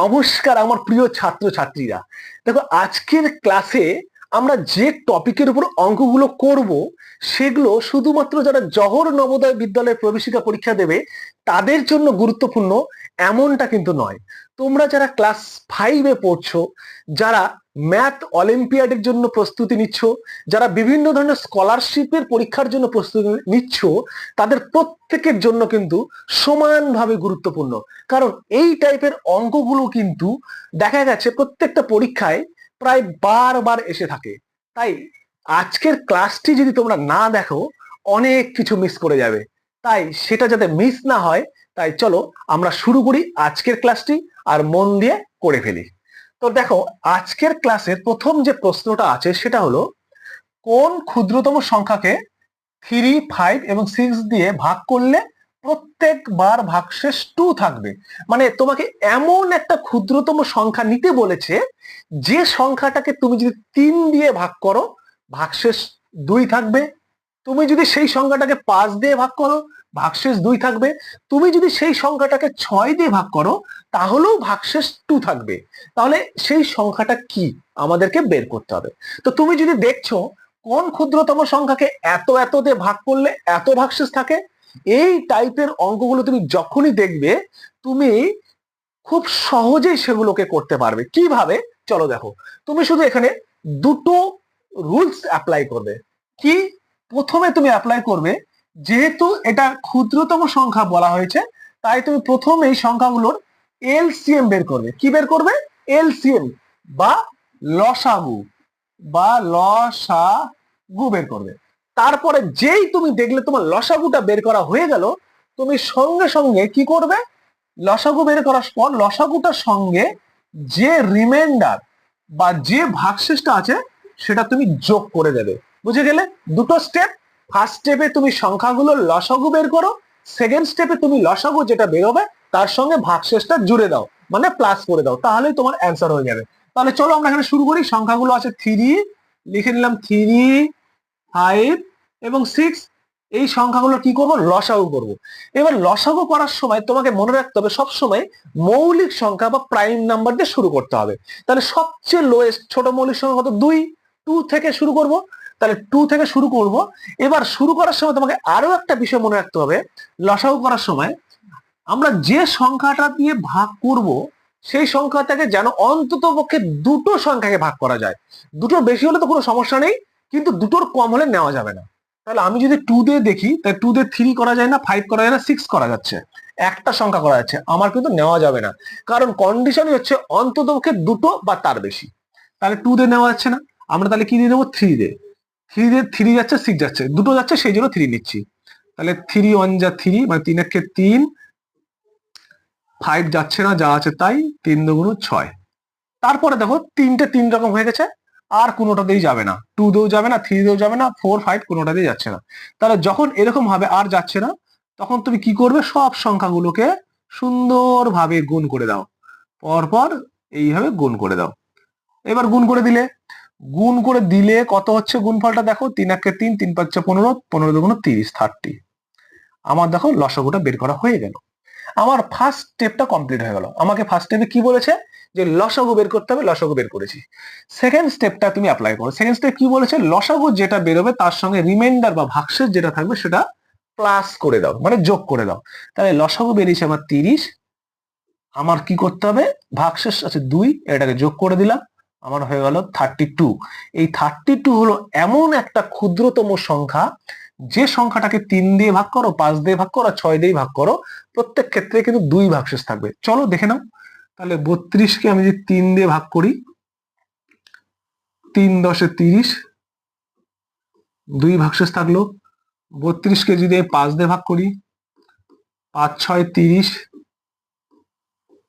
নমস্কার আমার প্রিয় ছাত্র ছাত্রীরা দেখো, আজকের ক্লাসে আমরা যে টপিকের উপর অঙ্কগুলো করব, সেগুলো শুধুমাত্র যারা জহর নবোদয় বিদ্যালয়ে প্রবেশিকা পরীক্ষা দেবে, তাদের জন্য গুরুত্বপূর্ণ এমনটা কিন্তু নয়। তোমরা যারা ক্লাস ফাইভে পড়ছো, যারা ম্যাথ অলিম্পিয়াডের জন্য প্রস্তুতি নিচ্ছ, যারা বিভিন্ন ধরনের স্কলারশিপের পরীক্ষার জন্য প্রস্তুতি নিচ্ছ, তাদের প্রত্যেকের জন্য কিন্তু সমানভাবে গুরুত্বপূর্ণ। কারণ এই টাইপের অঙ্কগুলো কিন্তু দেখা গেছে প্রত্যেকটা পরীক্ষায় প্রায় বারবার এসে থাকে। তাই আজকের ক্লাসটি যদি তোমরা না দেখো, অনেক কিছু মিস করে যাবে। তাই সেটা যাতে মিস না হয়, তাই চলো আমরা শুরু করি আজকের ক্লাসটি আর মন দিয়ে করে ফেলি। তো দেখো, আজকের ক্লাসের প্রথম যে প্রশ্নটা আছে সেটা হলো, কোন ক্ষুদ্রতম সংখ্যাকে থ্রি ফাইভ এবং সিক্স দিয়ে ভাগ করলে প্রত্যেকবার ভাগশেষ টু থাকবে? মানে তোমাকে এমন একটা ক্ষুদ্রতম সংখ্যা নিতে বলেছে, যে সংখ্যাটাকে তুমি যদি তিন দিয়ে ভাগ করো, ভাগশেষ দুই থাকবে। তুমি যদি সেই সংখ্যাটাকে পাঁচ দিয়ে ভাগ করো ভাগশেষ দুই থাকবে। তুমি যদি সেই সংখ্যাটাকে ছয় দিয়ে ভাগ করো, তাহলেও ভাগশেষ টু থাকবে। তাহলে সেই সংখ্যাটা কি? আমাদেরকে বের করতে হবে। তো তুমি যদি দেখছ, কোন ক্ষুদ্রতম সংখ্যাকে এত এত দিয়ে ভাগ করলে এত ভাগশেষ থাকে? এই টাইপের অঙ্কগুলো তুমি যখনই দেখবে, তুমি খুব সহজেই সেগুলোকে করতে পারবে। কীভাবে? চলো দেখো। তুমি শুধু এখানে দুটো রুলস অ্যাপ্লাই করবে। কি? প্রথমে তুমি অ্যাপ্লাই করবে যেহেতু এটা ক্ষুদ্রতম সংখ্যা বলা হয়েছে, তাই তুমি প্রথম এই সংখ্যাগুলোর এলসিএম বের করবে। কি বের করবে? এলসিএম বা লসাগু বা লসাগু বের করবে। তারপরে যেই তুমি দেখলে তোমার লসাগুটা বের করা হয়ে গেল, তুমি সঙ্গে সঙ্গে কি করবে? লসাগু বের করার পর লসাগুটার সঙ্গে যে রিমাইন্ডার বা যে ভাগশেষটা আছে, সেটা তুমি যোগ করে দেবে। বুঝে গেলে? দুটো স্টেপ ফার্স্ট স্টেপে তুমি সংখ্যাগুলো লসাগু বের করো। সেকেন্ড স্টেপে তুমি লসাগু যেটা বেরোবে, তার সঙ্গে ভাগশেষটা জুড়ে দাও মানে প্লাস করে দাও, তাহলেই তোমার অ্যান্সার হয়ে যাবে। তাহলে চলো আমরা এখানে শুরু করি, সংখ্যাগুলো আছে থ্রি লিখে নিলাম থ্রি ফাইভ এবং সিক্স এই সংখ্যাগুলো কি করব? লসাগু করব। এবার লসাগু করার সময় তোমাকে মনে রাখতে হবে সব সময় মৌলিক সংখ্যা বা প্রাইম নাম্বার দিয়ে শুরু করতে হবে। তাহলে সবচেয়ে লোয়েস্ট ছোট মৌলিক সংখ্যা কত? দুই টু থেকে শুরু করব। তাহলে টু থেকে শুরু করব। এবার শুরু করার সময় তোমাকে আরও একটা বিষয় মনে রাখতে হবে। লসাগু করার সময় আমরা যে সংখ্যাটা দিয়ে ভাগ করব, সেই সংখ্যাটাকে যেন অন্তত পক্ষে দুটো সংখ্যাকে ভাগ করা যায়। দুটো বেশি হলে তো কোনো সমস্যা নেই, কিন্তু দুটোর কম হলে নেওয়া যাবে না। তাহলে আমি যদি টু দিয়ে দেখি, তাহলে টু দিয়ে থ্রি করা যায় না ফাইভ করা যায় না সিক্স করা যাচ্ছে। একটা সংখ্যা করা যাচ্ছে, আমার কিন্তু নেওয়া যাবে না। কারণ কন্ডিশনই হচ্ছে অন্তত পক্ষে দুটো বা তার বেশি। তাহলে টু দিয়ে নেওয়া যাচ্ছে না। আমরা তাহলে কি দিয়ে নেব? থ্রি দিয়ে। থ্রি থ্রি যাচ্ছে সিক্স যাচ্ছে। দুটো যাচ্ছে, সেই জন্য থ্রি নিচ্ছি। তাহলে থ্রি ওয়ান যা থ্রি মানে তিন একে তিন ফাইভ যাচ্ছে না, যা আছে তাই তিন দুগুণ ছয়। তারপরে দেখো, তিনটে তিন রকম হয়ে গেছে, আর কোনোটাতেই যাবে না। টু দিয়েও যাবে না থ্রি দিয়েও যাবে না ফোর ফাইভ কোনোটাতেই যাচ্ছে না। তাহলে যখন এরকম হবে আর যাচ্ছে না, তখন তুমি কি করবে? সব সংখ্যাগুলোকে সুন্দরভাবে গুণ করে দাও। পরপর এইভাবে গুণ করে দাও। এবার গুণ করে দিলে গুণ করে দিলে কত হচ্ছে গুণফলটা? দেখো, তিন একে তিন তিন পাঁচটা পনেরো পনেরো দুগুণ তিরিশ, থার্টি। আমার দেখো, লসাগুটা বের করা হয়ে গেল। আমার ফার্স্ট স্টেপটা কমপ্লিট হয়ে গেল। আমাকে ফার্স্ট স্টেপে কি বলেছে? যে লসাগু বের করতে হবে, লসাগু বের করেছি। সেকেন্ড স্টেপটা তুমি অ্যাপ্লাই করো। সেকেন্ড স্টেপ কি বলেছে? লসাগু যেটা বেরোবে, তার সঙ্গে রিমাইন্ডার বা ভাগশেষ যেটা থাকবে, সেটা প্লাস করে দাও মানে যোগ করে দাও। তাহলে লসাগু বেরিয়েছে আমার তিরিশ। আমার কি করতে হবে? ভাগশেষ আছে দুই, এটাকে যোগ করে দিলাম। আমার হয়ে গেল থার্টি টু এই থার্টি টু হলো এমন একটা ক্ষুদ্রতম সংখ্যা, যে সংখ্যাটাকে তিন দিয়ে ভাগ করো, পাঁচ দিয়ে ভাগ করো ছয় দিয়ে ভাগ করো, প্রত্যেক ক্ষেত্রে কিন্তু দুই ভাগশেষ থাকবে। চলো দেখে নাও। তাহলে বত্রিশকে আমি যদি তিন দিয়ে ভাগ করি, তিন দশে তিরিশ, দুই ভাগশেষ থাকল, বত্রিশকে যদি আমি পাঁচ দিয়ে ভাগ করি, পাঁচ, ছয়, তিরিশ,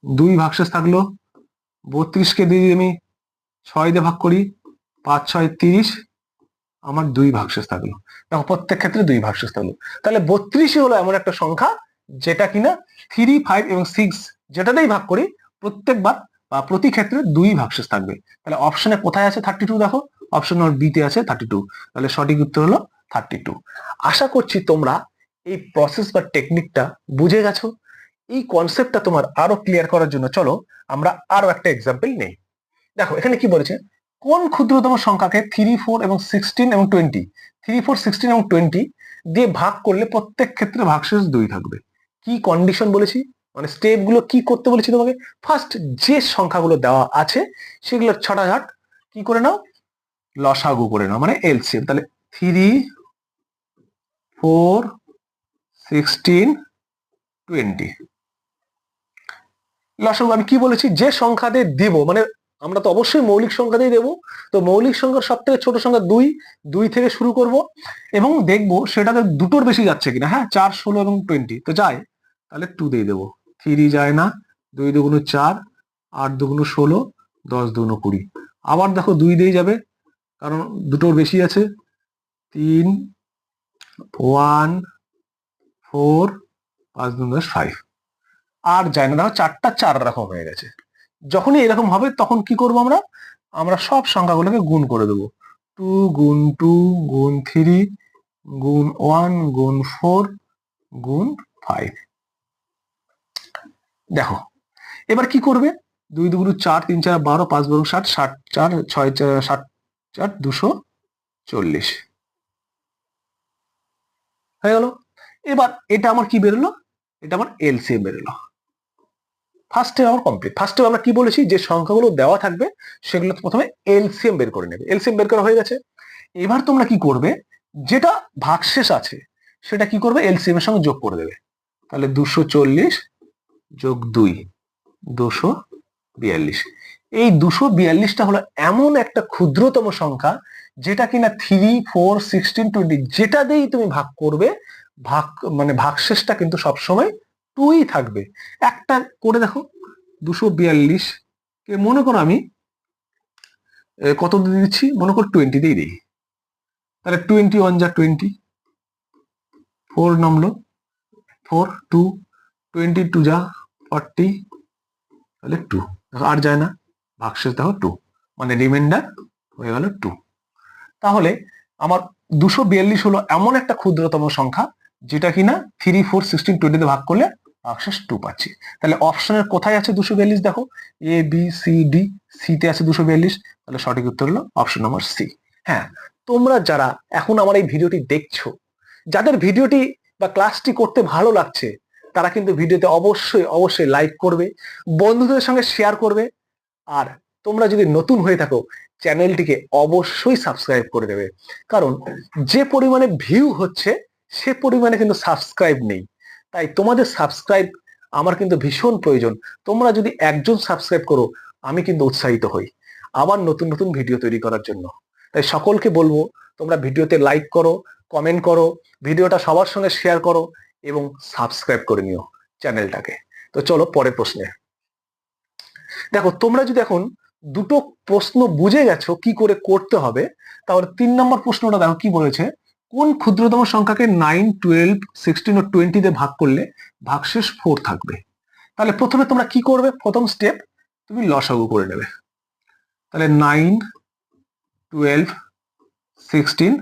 দুই ভাগশেষ থাকল, বত্রিশকে যদি আমি ছয় দিয়ে ভাগ করি, পাঁচ, ছয়, তিরিশ, আমার দুই ভাগশেষ থাকল। দেখো, প্রত্যেক ক্ষেত্রে দুই ভাগশেষ থাকল। তাহলে বত্রিশই হলো এমন একটা সংখ্যা যেটা কিনা থ্রি ফাইভ এবং সিক্স যেটাতেই ভাগ করি, প্রত্যেকবার বা প্রতি ক্ষেত্রে দুই ভাগশেষ থাকবে। তাহলে অপশনে কোথায় আছে থার্টি টু দেখো অপশন নম্বর বিতে আছে থার্টি টু তাহলে সঠিক উত্তর হলো থার্টি টু আশা করছি তোমরা এই প্রসেস বা টেকনিকটা বুঝে গেছো। এই কনসেপ্টটা তোমার আরও ক্লিয়ার করার জন্য চলো, আমরা আরও একটা এক্সাম্পল নেই। দেখো, এখানে কি বলেছে? কোন ক্ষুদ্রতম সংখ্যাকে থ্রি ফোর এবং সিক্সটিন এবং টোয়েন্টি থ্রি ফোর সিক্সটিন এবং টোয়েন্টি দিয়ে ভাগ করলে প্রত্যেক ক্ষেত্রে ভাগশেষ দুই থাকবে। কি কন্ডিশন বলেছি? মানে স্টেপগুলো কি করতে বলেছি তোমাকে? ফার্স্ট যে সংখ্যাগুলো দেওয়া আছে, সেগুলো ছটা ঝাট কি করে নাও? লসাগু করে নাও মানে এলসিএম তাহলে থ্রি ফোর সিক্সটিন টোয়েন্টি লসাগু আমি কি বলেছি? যে সংখ্যা দিয়ে দেব মানে আমরা তো অবশ্যই মৌলিক সংখ্যাতেই দেবো। তো মৌলিক সংখ্যার সব থেকে ছোট সংখ্যা দুই দুই থেকে শুরু করব এবং দেখব সেটাতে দুটোর বেশি যাচ্ছে কিনা। হ্যাঁ চার, ষোলো এবং টোয়েন্টি তো যায় তাহলে টু দিয়ে দেবো। থ্রি যায় না, দুই দুগুণ চার, আট দুগুণ ষোলো, দশ দুগুণ কুড়ি। আবার দেখো দুই দিয়ে যাবে, কারণ দুটোর বেশি আছে। তিন ওয়ান ফোর পাঁচ দুগুণ ফাইভ আর যায় না, দেখো চারটা চার রকম হয়ে গেছে। যখনই এরকম হবে, তখন কি করব আমরা? আমরা সব সংখ্যাগুলোকে গুণ করে দেবো। টু গুণ টু, গুণ থ্রি, গুণ ওয়ান, গুণ ফোর, গুণ ফাইভ। দেখো, এবার কি করবে? দুই দুগুণ চার, তিন চার, বারো, পাঁচ বারো ষাট ষাট চার, ছয় চার ষাট চার, দুশো চল্লিশ। হয়ে গেল। এবার এটা আমার কি বেরোলো? এটা আমার এলসিএম বেরোলো। ফার্স্ট আমার কমপ্লিট ফার্স্ট আমরা কি বলেছি? যে সংখ্যাগুলো দেওয়া থাকবে, সেগুলো প্রথমে এলসিএম বের করে নেবে। এলসিএম বের করা হয়ে গেছে। এবার তোমরা কি করবে? যেটা ভাগশেষ আছে, সেটা কি করবে? এলসিএম এর সঙ্গে যোগ করে দেবে। তাহলে দুশো চল্লিশ যোগ দুই, দুশো বিয়াল্লিশ। এই দুশো বিয়াল্লিশটা হলো এমন একটা ক্ষুদ্রতম সংখ্যা, যেটা কিনা থ্রি ফোর সিক্সটিন টোয়েন্টি যেটা দিয়েই তুমি ভাগ করবে, ভাগ মানে ভাগশেষটা কিন্তু সবসময় টুই থাকবে। একটা করে দেখো, দুশো বিয়াল্লিশ মনে করো আমি কত দিয়ে দিচ্ছি? মনে করো টোয়েন্টি দিয়ে দিই। তাহলে টোয়েন্টি ওয়ান যা টোয়েন্টি ফোর নামলো ফোর টু টোয়েন্টি টু যা ফর্টি তাহলে টু আর যায় না, ভাগশেষ দেখো টু মানে রিমাইন্ডার হয়ে গেল টু তাহলে আমার দুশো বিয়াল্লিশ হলো এমন একটা ক্ষুদ্রতম সংখ্যা, যেটা কিনা থ্রি ফোর সিক্সটিন টোয়েন্টিতে ভাগ করলে ভাগশেষ টু পাচ্ছি। তাহলে অপশনের কোথায় আছে দুশো বিয়াল্লিশ? দেখো এ বি সি ডি সিতে আছে দুশো বিয়াল্লিশ। তাহলে সঠিক উত্তর হলো অপশন নম্বর সি হ্যাঁ তোমরা যারা এখন আমার এই ভিডিওটি দেখছ, যাদের ভিডিওটি বা ক্লাসটি করতে ভালো লাগছে, তারা কিন্তু ভিডিওতে অবশ্যই অবশ্যই লাইক করবে, বন্ধুদের সঙ্গে শেয়ার করবে। আর তোমরা যদি নতুন হয়ে থাকো, চ্যানেলটিকে অবশ্যই সাবস্ক্রাইব করে দেবে। কারণ যে পরিমাণে ভিউ হচ্ছে, সে পরিমাণে কিন্তু সাবস্ক্রাইব নেই। তাই তোমাদের সাবস্ক্রাইব আমার কিন্তু ভীষণ প্রয়োজন। তোমরা যদি একজন সাবস্ক্রাইব করো, আমি কিন্তু উৎসাহিত হই আবার নতুন নতুন ভিডিও তৈরি করার জন্য। তাই সকলকে বলব, তোমরা ভিডিওতে লাইক করো কমেন্ট করো ভিডিওটা সবার সঙ্গে শেয়ার করো এবং সাবস্ক্রাইব করে নিও চ্যানেলটাকে তো চলো পরের প্রশ্নে। দেখো, তোমরা যদি এখন দুটো প্রশ্ন বুঝে গেছো কি করে করতে হবে, তাহলে তিন নম্বর প্রশ্নটা দেখো কি বলেছে? কোন ক্ষুদ্রতম সংখ্যাকে নাইন টুয়েলভ সিক্সটিন ও টোয়েন্টি দিয়ে ভাগ করলে ভাগশেষ ফোর থাকবে? তাহলে প্রথমে তোমরা কি করবে? প্রথম স্টেপ তুমি লসাগু করে নেবে। তাহলে নাইন টুয়েলভ সিক্সটিন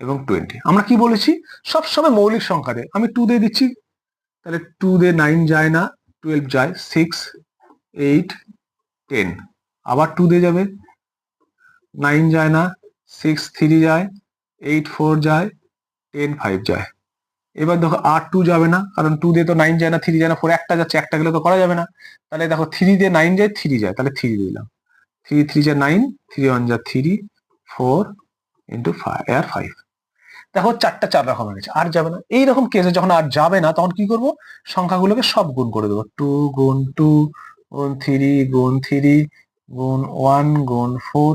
এবং টোয়েন্টি আমরা কি বলেছি? সবসময় মৌলিক সংখ্যা দিয়ে আমি টু দিয়ে দিচ্ছি। তাহলে টু দিয়ে নাইন যায় না টুয়েলভ যায় সিক্স এইট টেন আবার টু দিয়ে যাবে। নাইন যায় না সিক্স থ্রি যায় এইট ফোর যায় টেন ফাইভ যায়। এবার দেখো আর টু যাবে না, কারণ টু দিয়ে তো নাইন যায় না থ্রি যায় না ফোর একটা যাচ্ছে, একটা গেলে তো করা যাবে না। তাহলে দেখো থ্রি দিয়ে নাইন যায় থ্রি যায়, তাহলে থ্রি দিলাম। থ্রি থ্রি যা নাইন থ্রি ওয়ান যা থ্রি ফোর ইন্টু ফাইভ আর ফাইভ দেখো চারটা চার রকম হয়ে গেছে আর যাবে না। এইরকম কেসে যখন আর যাবে না, তখন কি করব? সংখ্যাগুলোকে সব গুণ করে দেবো। টু গুণ টু গুণ থ্রি গুণ থ্রি গুণ ওয়ান গুণ ফোর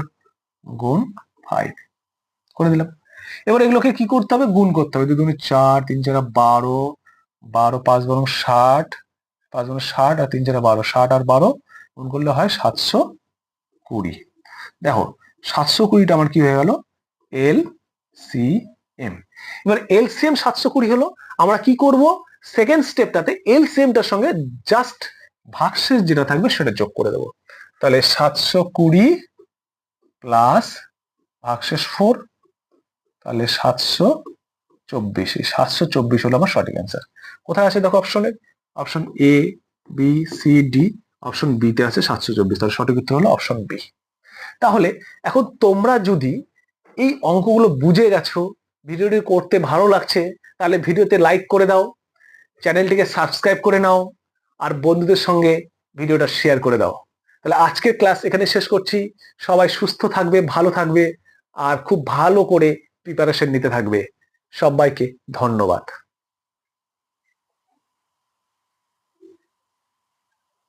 গুণ ফাইভ করে দিলাম। এবার এগুলোকে কি করতে হবে? গুণ করতে হবে। দুই চার, তিন চারা বারো বারো, পাঁচ বরং ষাট, পাঁচ বরং ষাট আর তিন চারা বারো। ষাট আর বারো গুণ করলে হয় সাতশো কুড়ি। দেখো, সাতশো কুড়িটা আমার কি হয়ে গেল? L C M. এবার এল সি এম সাতশো কুড়ি হলো, আমরা কি করব? সেকেন্ড স্টেপটাতে এল সি এমটার সঙ্গে জাস্ট ভাগশেষ যেটা থাকবে সেটা যোগ করে দেবো। তাহলে সাতশো কুড়ি প্লাস ভাগশেষ ফোর তাহলে সাতশো চব্বিশ, এই সাতশো চব্বিশ হলো আমার সঠিক অ্যান্সার কোথায় আছে দেখো অপশনে option A B C D option B তে আছে সাতশো চব্বিশ, তাহলে সঠিক উত্তর হলো অপশন বি তাহলে এখন তোমরা যদি এই অঙ্কগুলো বুঝে গেছো ভিডিওটি করতে ভালো লাগছে, তাহলে ভিডিওতে লাইক করে দাও চ্যানেলটিকে সাবস্ক্রাইব করে নাও, আর বন্ধুদের সঙ্গে ভিডিওটা শেয়ার করে দাও। তাহলে আজকের ক্লাস এখানে শেষ করছি। সবাই সুস্থ থাকবে, ভালো থাকবে, আর খুব ভালো করে প্রিপারেশন নিতে থাকবে। সবাইকে ধন্যবাদ।